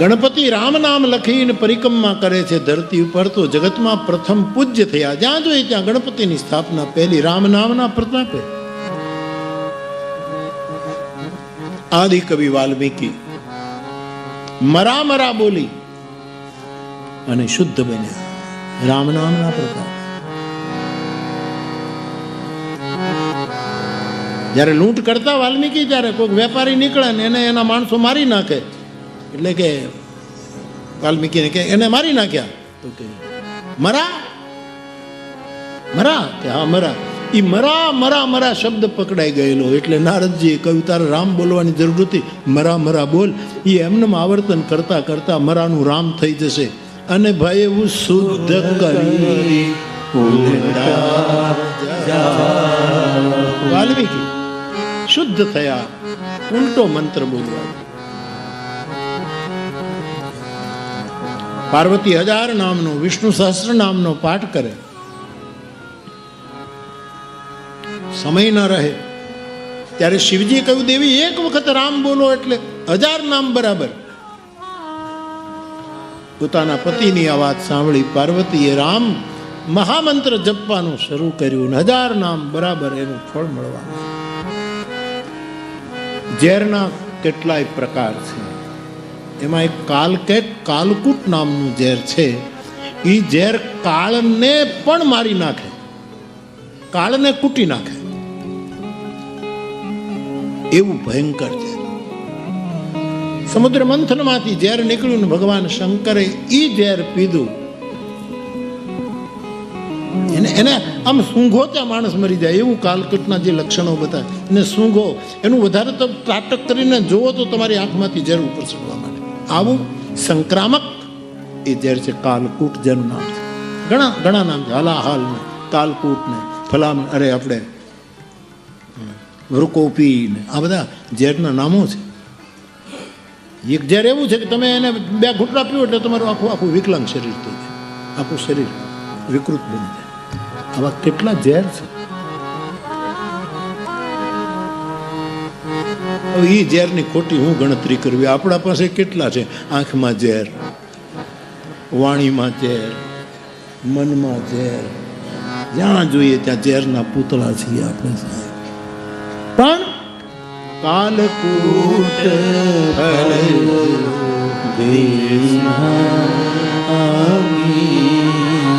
ગણપતિ રામ નામ લખીને પરિક્રમા કરે છે ધરતી ઉપર, તો જગતમાં પ્રથમ પૂજ્ય થયા. જ્યાં જોઈએ ત્યાં ગણપતિની સ્થાપના પહેલી રામ નામના પ્રતાપે આદિ કવિ વાલ્મીકી, મરા મરા બોલી અને શુદ્ધ બન્યા. રામ નામના પ્રતાપ જ્યારે લૂંટ કરતા વાલ્મીકી ત્યારે કોઈક વેપારી નીકળે ને એને એના માણસો મારી નાખે એટલે કે વાલ્મીકીને કે, એને મારી નાખ્યા. તો કે, મરા? મરા? કે, હા, મરા. એ મરા મરા મરા શબ્દ પકડાઈ ગયેલો. એટલે નારદજીએ કહ્યું, તારે રામ બોલવાની જરૂર નથી મરા મરા બોલ. એ એમનેમ આવર્તન કરતા કરતા મરાનું રામ થઈ જશે. અને ભાઈ એવું શુદ્ધ કરી વાલ્મીકી, શુદ્ધ થયા. ઉલટો મંત્ર બોલવા પાર્વતી હજાર નામનો, વિષ્ણુ સહસ્ત્ર નામનો પાઠ કરે. સમય ન રહે. ત્યારે શિવજી કહ્યું, દેવી, એક વખત રામ બોલો એટલે હજાર નામ બરાબર. પોતાના પતિની આ વાત સાંભળી પાર્વતીએ રામ મહામંત્ર જપવાનું શરૂ કર્યું હજાર નામ બરાબર એનું ફળ મળવાનું. ઝેરના કેટલાય પ્રકાર છે. એમાં એક કાલ કે કાલકૂટ નામનું ઝેર છે. એ ઝેર કાળને પણ મારી નાખે. કાળને કૂટી નાખે. એવું ભયંકર છે સમુદ્ર મંથનમાંથી ઝેર નીકળ્યું ને ભગવાન શંકરે ઈ ઝેર પીધું. એને એને આમ સૂંઘો ત્યાં માણસ મરી જાય, એવું કાલકટના જે લક્ષણો બતાવે. એને સૂંઘો, એનું વધારે તો ત્રાટક કરીને જુઓ તો તમારી આંખમાંથી ઝેર ઉપર ચડવા આવું સંક્રામક એ ઝેર છે કાલકૂટ જેનું નામ છે. ઘણા ઘણા નામ છે. કાલકૂટ ને ફલામ અરે આપણે વૃકોપી ને આ બધા ઝેરના નામો છે. એક ઝેર એવું છે કે તમે એને બે ઘૂંટડા પીવો એટલે તમારું આખું આખું વિકલાંગ શરીર થઈ જાય. આખું શરીર વિકૃત બની જાય. આવા કેટલા ઝેર છે? હવે એ ઝેરની ખોટી હું ગણતરી કરવી? આપણા પાસે કેટલા છે? આંખમાં ઝેર વાણીમાં ઝેર મનમાં ઝેર. જ્યાં જોઈએ ત્યાં ઝેરના પૂતળા છીએ આપણે સાહેબ. પણ કાલકૂટ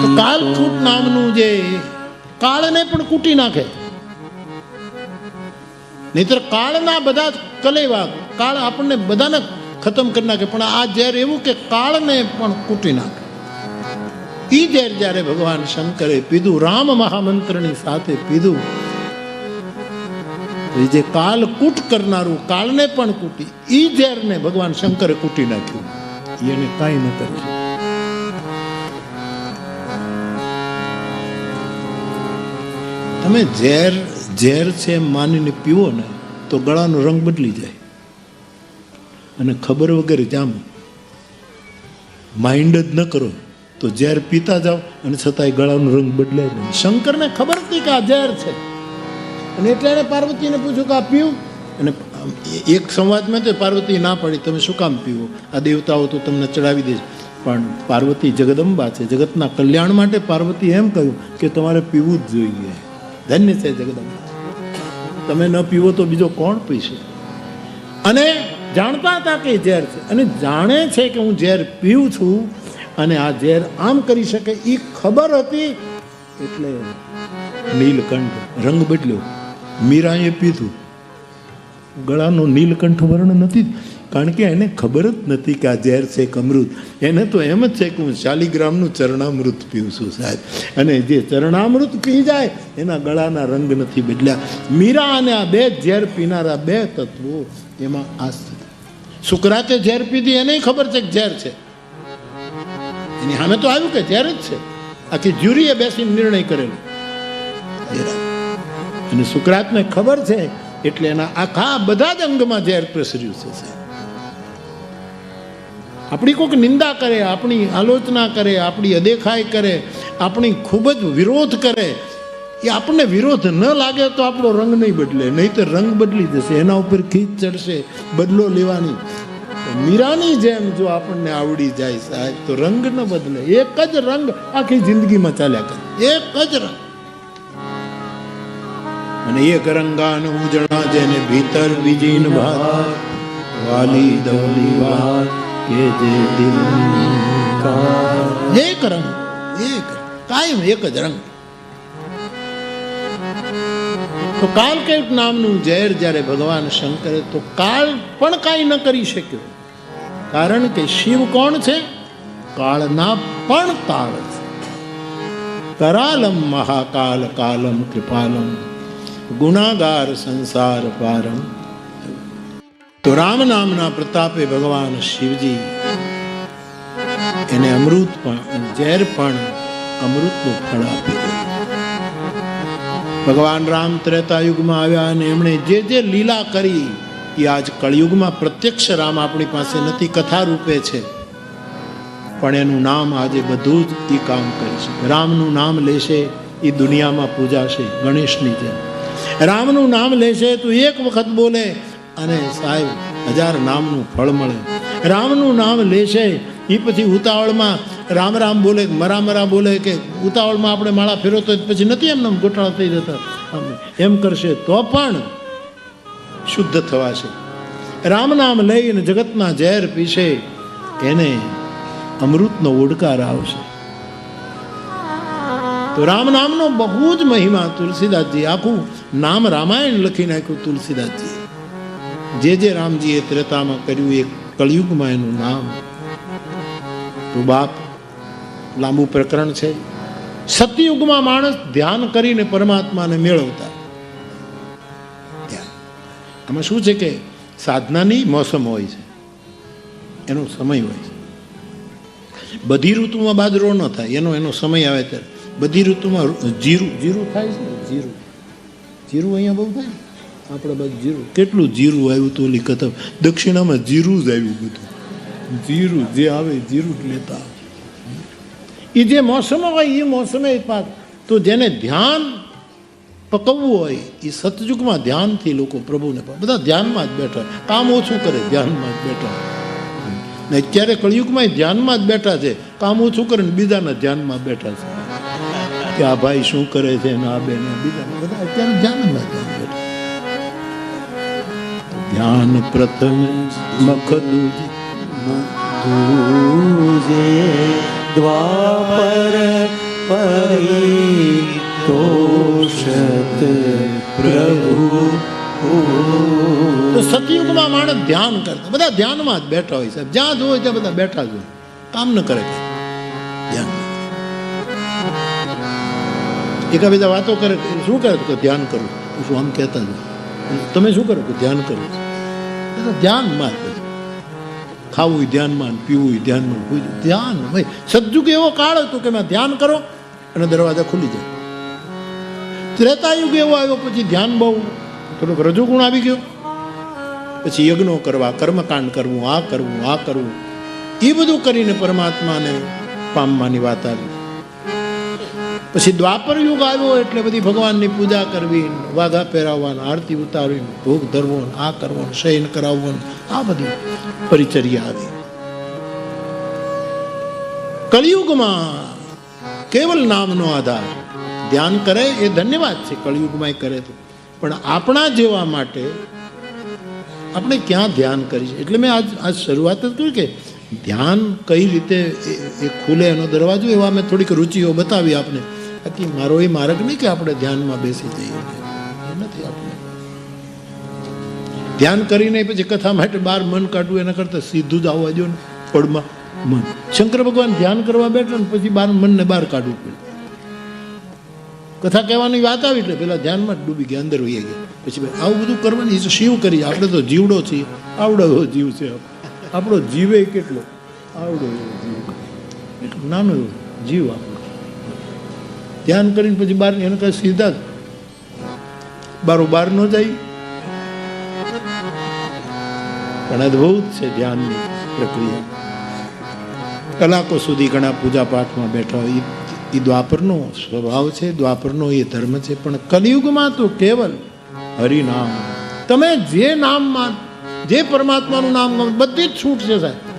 તો કાલકૂટ નામનું જે કાળને પણ કૂટી નાખે. નહીતર કાળના બધા કલેવા કાળ આપણને બધાને ખતમ કરી નાખે. પણ આ ઝેર એવું કે કાળને પણ કૂટી નાખે. એ ઝેર જ્યારે ભગવાન શંકરે પીધું, રામ મહામંત્રની સાથે પીધું જે કાલ કૂટ કરનારું, કાળને પણ કૂટી એ ઝેરને ભગવાન શંકરે કૂટી નાખ્યું. એને કાંઈ ન કર્યું તમે ઝેર ઝેર છે એમ માનીને પીવો ને તો ગળાનો રંગ બદલી જાય. અને ખબર વગર જામ માઇન્ડ જ ન કરો તો ઝેર પીતા જાઓ અને છતાંય ગળાનો રંગ બદલાય નહીં. શંકરને ખબર હતી કે આ ઝેર છે. અને એટલે એણે પાર્વતીને પૂછ્યું કે આ પીવું? અને એક સંવાદમાં તો પાર્વતી ના પડી, તમે શું કામ પીવો? આ દેવતાઓ તો તમને ચડાવી દેશે પણ પાર્વતી જગદંબા છે. જગતના કલ્યાણ માટે પાર્વતી એમ કહ્યું કે તમારે પીવું જ જોઈએ. ધન્ય છે જગદંબા. તમે ન પીવો તો બીજો કોણ પીશે અને જાણતા હતા કે ઝેર છે. અને જાણે છે કે હું ઝેર પીઉં છું અને આ ઝેર આમ કરી શકે એ ખબર હતી એટલે નીલકંઠ રંગ બદલ્યો. મીરાએ પીધું. ગળાનો નીલકંઠ વર્ણ નથી. કારણ કે એને ખબર જ નથી કે આ ઝેર છે કે અમૃત. એને તો એમ જ છે કે હું શાલિગ્રામનું ચરણામૃત પીઉં છું સાહેબ. અને જે ચરણામૃત પી જાય, એના ગળાના રંગ નથી બદલ્યા. મીરા અને આ બે ઝેર પીનારા બે તત્વો એમાં આ સુકરાતે ઝેર પીધી, એને ખબર છે કે ઝેર છે? એની સામે તો આવ્યું કે ઝેર જ છે. આખી જ્યુરીએ બેસીને નિર્ણય કરેલો. અને સુકરાતને ખબર છે, એટલે એના આખા બધા જ અંગમાં ઝેર પ્રસર્યું છે સાહેબ. આપણી કોઈક નિંદા કરે, આપણી આલોચના કરે, આપણી અદેખાઈ કરે, આપણી ખૂબ જ વિરોધ કરે, એ આપણને વિરોધ ન લાગે તો આપણો રંગ નહીં બદલે, નહીં તો રંગ બદલી જશે, એના ઉપર ખીચ ચડશે, બદલો લેવાની. મીરાની જેમ જો આપણને આવડી જાય સાહેબ, તો રંગ ન બદલે, એક જ રંગ આખી જિંદગીમાં ચાલ્યા કરે, એક જ રંગ. અને એક રંગાન ઉજળા જેને ભીતર ભાત, વાલી દવલી વાત. કે એક રંગ એક કાયમ એક જ રંગ. તો કાલકેટ નામનું ઝેર જ્યારે ભગવાન શંકરે, તો કાળ પણ કાંઈ ન કરી શક્યો. કારણ કે શિવ કોણ છે? કાળના પણ કાળ છે. કરાલમ, મહાકાલ, કાલમ, કૃપાલમ, ગુણાગાર, સંસાર પારમ. તો રામ નામના પ્રતાપે ભગવાન શિવજી એને અમૃત પણ ઝેર પણ અમૃતનું ફળ આપી ભગવાન રામ ત્રેતા યુગમાં આવ્યા અને એમણે જે જે લીલા કરી, એ આજ કળિયુગમાં પ્રત્યક્ષ રામ આપણી પાસે નથી, કથા રૂપે છે. પણ એનું નામ આજે બધું જ એ કામ કરી છે. રામનું નામ લેશે એ દુનિયામાં પૂજાશે ગણેશની જેમ. રામનું નામ લેશે તો એક વખત બોલે અને સાહેબ, હજાર નામનું ફળ મળે. રામનું નામ લેશે એ પછી ઉતાવળમાં રામ રામ બોલે, મરા મરા બોલે કે ઉતાવળમાં આપણે માળા ફેરવતો પછી નથી એમને ગોટાળા થઈ જતા. એમ કરશે, તો પણ શુદ્ધ થવાશે. રામ નામ લઈને જગતના ઝેર પીશે, એને અમૃતનો ઓડકાર આવશે. તો રામ નામનો બહુ જ મહિમા તુલસીદાસજી, આખું નામ રામાયણ લખી નાખ્યું તુલસીદાસજી. જે જે રામજીએ ત્રેતામાં કર્યું એ કળિયુગમાં એનું નામ. તો બાપ, લાંબુ પ્રકરણ છે. સતયુગમાં માણસ ધ્યાન કરીને પરમાત્માને મેળવતા. આમાં શું છે કે સાધનાની મોસમ હોય છે. એનો સમય હોય છે. બધી ઋતુમાં બાજરો ન થાય, એનો એનો સમય આવે ત્યારે. બધી ઋતુમાં જીરું જીરું થાય છે જીરું. જીરું અહીંયા બહુ થાય. આપણે બાજુ જીરું. કેટલું જીરું આવ્યું તો ઓલી કથા? દક્ષિણામાં જીરું જ આવ્યું બધું. જીરું જે આવે જીરું જ લેતા એ જે મોસમ હોય એ મોસમે પાક. તો જેને ધ્યાન પકવવું હોય એ સતયુગમાં ધ્યાનથી લોકો પ્રભુને. બધા ધ્યાનમાં જ બેઠા કામ ઓછું કરે ધ્યાનમાં જ બેઠા ને અત્યારે કળિયુગમાં ધ્યાનમાં જ બેઠા છે. કામ ઓછું કરે ને બીજાના ધ્યાનમાં બેઠા છે. કે આ ભાઈ શું કરે છે ને આ બેન બીજા બધા અત્યારે ધ્યાનમાં ધ્યાન બેઠા ધ્યાન પ્રથમ મખદુજ તુજે દ્વાપર પરી તોષત પ્રભુ તો સતયુગમાં માણસ ધ્યાન કરતા. બધા ધ્યાનમાં જ બેઠા હોય સાહેબ. જ્યાં જોવે ત્યાં બધા બેઠા જ હોય. કામ ન કરે. ધ્યાન એકાબીજા વાતો કરે શું કરે તો ધ્યાન કરું શું આમ કહેતા જ હોય. તમે શું કરો કે ધ્યાન કરો? છું. ધ્યાનમાં ખાવું ધ્યાનમાં, પીવું ધ્યાનમાં ધ્યાન. ભાઈ સતયુગ એવો કાળ હતો કે મેં ધ્યાન કરો અને દરવાજા ખુલી જાય. ત્રેતાયુગ એવો આવ્યો પછી ધ્યાન બહુ. થોડોક રજોગુણ આવી ગયો. પછી યજ્ઞો કરવા, કર્મકાંડ કરવું, આ કરવું આ કરવું. એ બધું કરીને પરમાત્માને પામવાની વાત આવી. પછી દ્વાપર યુગ આવ્યો એટલે બધી ભગવાનની પૂજા કરવી, વાઘા પહેરાવવાના, આરતી ઉતારવી, ભોગ ધરવો, આ કરવો, શયન કરાવવો, આ બધી પરિચર્યા આવી. કળિયુગમાં કેવલ નામનો આધાર. ધ્યાન કરે એ ધન્યવાદ છે કળિયુગમાં કરે તો. પણ આપણા જેવા માટે આપણે ક્યાં ધ્યાન કરીએ એટલે મેં આજ આજ શરૂઆત જ કરી કે ધ્યાન કઈ રીતે એ- ખુલે એનો દરવાજો એવા મેં થોડીક રુચિઓ બતાવી આપને. બાકી મારો એ માર્ગ નહીં કે આપણે ધ્યાનમાં બેસી જઈએ. નથી આપણે. ધ્યાન કરીને પછી કથા માટે બહાર મન કાઢવું એના કરતાં સીધું જ આવવા જોઈએ ને પડમાં મન. શંકર ભગવાન ધ્યાન કરવા બેઠા ને પછી બાર મનને બહાર કાઢવું પડ્યું કથા કહેવાની વાત આવી એટલે પેલા ધ્યાનમાં જ ડૂબી ગયા, અંદર વહી ગયા. પછી ભાઈ, આવું બધું કરવાની એ શિવ કરી. આપણે તો જીવડો છીએ. આવડો જીવ છે આપણો જીવે કેટલો? આવડો જીવ. નાનો જીવ આપણો. ધ્યાન કરીને પછી બહાર એને કહે સીધા જ બારો બહાર ન જાય. પણ અદભુત છે ધ્યાનની પ્રક્રિયા. કલાકો સુધી ઘણા પૂજા પાઠમાં બેઠા હોય. ઈ દ્વાપરનો સ્વભાવ છે, દ્વાપરનો એ ધર્મ છે, પણ કલિયુગમાં તો કેવલ હરિનામ. તમે જે નામમાં જે પરમાત્માનું નામ બધી જ છૂટ છે સાહેબ.